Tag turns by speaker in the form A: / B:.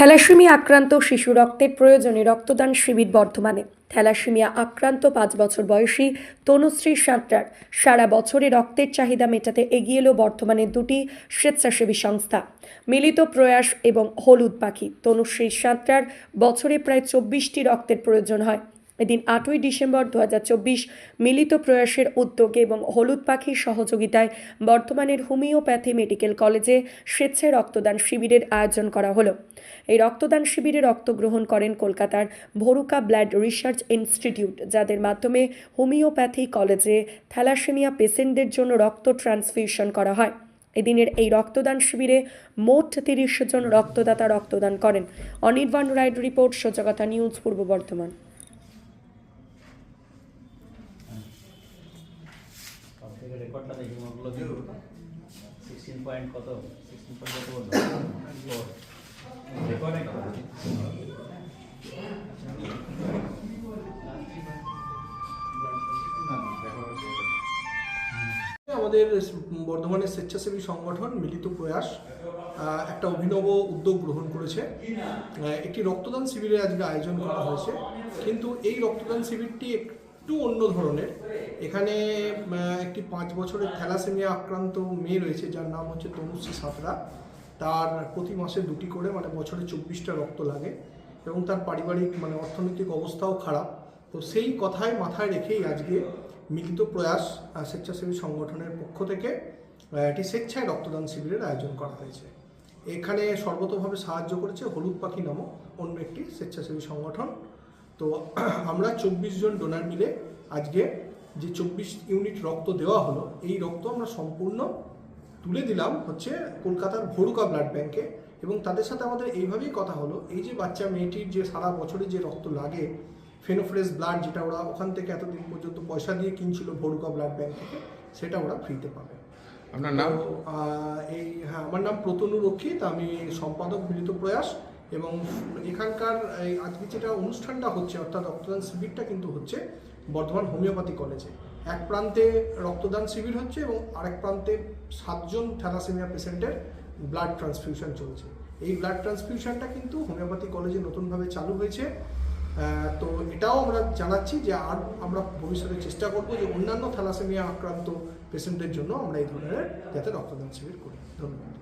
A: Thalassaemia আক্রান্ত শিশু রক্তের প্রয়োজনে রক্তদান শিবির বর্ধমানে। থ্যালাসেমিয়া আক্রান্ত পাঁচ বছর বয়সী তনুশ্রী সাঁতরার সারা বছরে রক্তের চাহিদা মেটাতে এগিয়ে এলো বর্তমানে দুটি স্বেচ্ছাসেবী সংস্থা। মিলিত প্রয়াস এবং হলুদ পাখি। তনুশ্রী সাঁতরার বছরে প্রায় চব্বিশটি রক্তের প্রয়োজন হয়। এদিন আটই ডিসেম্বর দু হাজার চব্বিশ মিলিত প্রয়াসের উদ্যোগে এবং হলুদ পাখির সহযোগিতায় বর্তমানের হোমিওপ্যাথি মেডিকেল কলেজে স্বেচ্ছায় রক্তদান শিবিরের আয়োজন করা হলো। এই রক্তদান শিবিরে রক্ত গ্রহণ করেন কলকাতার ভরুকা ব্লাড রিসার্চ ইনস্টিটিউট, যাদের মাধ্যমে হোমিওপ্যাথি কলেজে থ্যালাসেমিয়া পেশেন্টদের জন্য রক্ত ট্রান্সফিউশন করা হয়। এদিনের এই রক্তদান শিবিরে মোট তিরিশ জন রক্তদাতা রক্তদান করেন। অনির্বাণ রাইড রিপোর্ট সজাগতা নিউজ, পূর্ব বর্ধমান।
B: থেকে রেকর্ডটা দেখি সিক্সটিন পয়েন্ট কত? সিক্সটিন পয়েন্ট কত রেকর্ডে
C: আমাদের বর্ধমানের স্বেচ্ছাসেবী সংগঠন মিলিত প্রয়াস একটা অভিনব উদ্যোগ গ্রহণ করেছে। একটি রক্তদান শিবিরের আজকে আয়োজন করা হয়েছে। কিন্তু এই রক্তদান শিবিরটি একটু অন্য ধরনের। এখানে একটি পাঁচ বছরের থ্যালাসেমিয়া আক্রান্ত মেয়ে রয়েছে, যার নাম হচ্ছে তনুশ্রী সাঁতরা। তার প্রতি মাসে দুটি করে মানে বছরে চব্বিশটা রক্ত লাগে এবং তার পারিবারিক মানে অর্থনৈতিক অবস্থাও খারাপ। তো সেই কথায় মাথায় রেখেই আজকে মিলিত প্রয়াস স্বেচ্ছাসেবী সংগঠনের পক্ষ থেকে একটি স্বেচ্ছায় রক্তদান শিবিরের আয়োজন করা হয়েছে। এখানে সর্বতভাবে সাহায্য করেছে হলুদ পাখি নামক অন্য একটি স্বেচ্ছাসেবী সংগঠন। তো আমরা চব্বিশ জন ডোনার মিলে আজকে যে চব্বিশ ইউনিট রক্ত দেওয়া হলো এই রক্ত আমরা সম্পূর্ণ তুলে দিলাম হচ্ছে কলকাতার ভরুকা ব্লাড ব্যাংকে এবং তাদের সাথে আমাদের এইভাবেই কথা হলো। এই যে বাচ্চা মেয়েটির যে সারা বছরে যে রক্ত লাগে ফেনোফ্রেস ব্লাড যেটা ওরা ওখান থেকে এতদিন পর্যন্ত পয়সা দিয়ে কিনছিল ভরুকা ব্লাড ব্যাংক থেকে সেটা ওরা ফ্রিতে পাবে।
D: আপনার নাম?
C: এই হ্যাঁ আমার নাম প্রতনু রক্ষিত আমি সম্পাদক মিলিত প্রয়াস। এবং এখানকার এই আজকে যেটা অনুষ্ঠানটা হচ্ছে, অর্থাৎ রক্তদান শিবিরটা কিন্তু হচ্ছে বর্ধমান হোমিওপ্যাথি কলেজে। এক প্রান্তে রক্তদান শিবির হচ্ছে এবং আরেক প্রান্তে সাতজন থ্যালাসেমিয়া পেশেন্টের ব্লাড ট্রান্সফিউশন চলছে। এই ব্লাড ট্রান্সফিউশনটা কিন্তু হোমিওপ্যাথি কলেজে নতুনভাবে চালু হয়েছে। তো এটাও আমরা জানাচ্ছি যে আর আমরা ভবিষ্যতে চেষ্টা করব যে অন্যান্য থ্যালাসেমিয়া আক্রান্ত পেশেন্টের জন্য আমরা এই ধরনের যাতে রক্তদান শিবির করি। ধন্যবাদ।